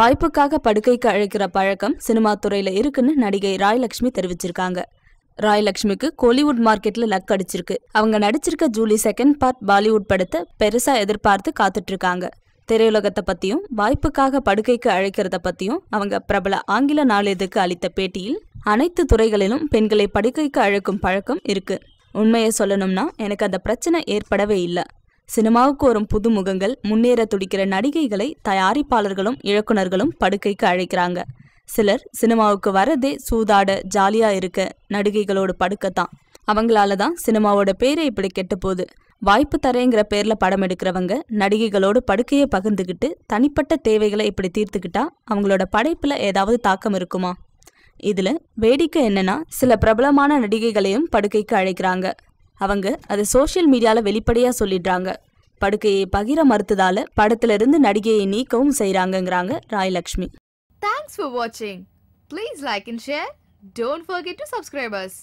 வாய்ப்புக்காக படுக்கைக்கு அழைக்கிற பழக்கம் சினிமா துறையில இருக்குன்னு நடிகை ராயலட்சுமி தெரிவிச்சிருக்காங்க. ராயலட்சுமிக்கு கோலிவுட் மார்க்கெட்ல லக் அடிச்சிருக்கு. அவங்க நடிச்சிருக்க ஜூலி செகண்ட் பார்ட் பாலிவுட் படத்தை பெருசா எதிர்பார்த்து காத்துட்டு இருக்காங்க திரையுலகத்தை பத்தியும் வாய்ப்புக்காக படுக்கைக்கு அழைக்கிறத பத்தியும் அவங்க பிரபல ஆங்கில நாளேதுக்கு அளித்த பேட்டியில் அனைத்து துறைகளிலும் பெண்களை படுக்கைக்கு அழைக்கும் பழக்கம் இருக்கு. உண்மையை சொல்லணும்னா எனக்கு அந்த பிரச்சனை ஏற்படவே இல்லை. சினிமாவுக்கு வரும் புது முகங்கள் முன்னேற துடிக்கிற நடிகைகளை தயாரிப்பாளர்களும் இயக்குனர்களும் படுக்கைக்கு அழைக்கிறாங்க. சிலர் சினிமாவுக்கு வரதே சூதாட ஜாலியாக இருக்க நடிகைகளோட படுக்கத்தான். அவங்களால தான் சினிமாவோட பேரே இப்படி கெட்டு போகுது வாய்ப்பு தரேங்கிற பேர்ல படம் எடுக்கிறவங்க நடிகைகளோடு படுக்கையை பகிர்ந்துக்கிட்டு தனிப்பட்ட தேவைகளை இப்படி தீர்த்துக்கிட்டா அவங்களோட படைப்புல ஏதாவது தாக்கம் இருக்குமா? இதுல வேடிக்கை என்னன்னா சில பிரபலமான நடிகைகளையும் படுக்கைக்கு அழைக்கிறாங்க. அவங்க அதை சோஷியல் மீடியால வெளிப்படையா சொல்லிடுறாங்க. படுக்கையை பகிர மறுத்ததால படத்துல இருந்து நடிகையை நீக்கவும் செய்றாங்கங்கறாங்க ராயலட்சுமி தேங்க்ஸ் for வாட்சிங் please like and share don't forget to subscribe us.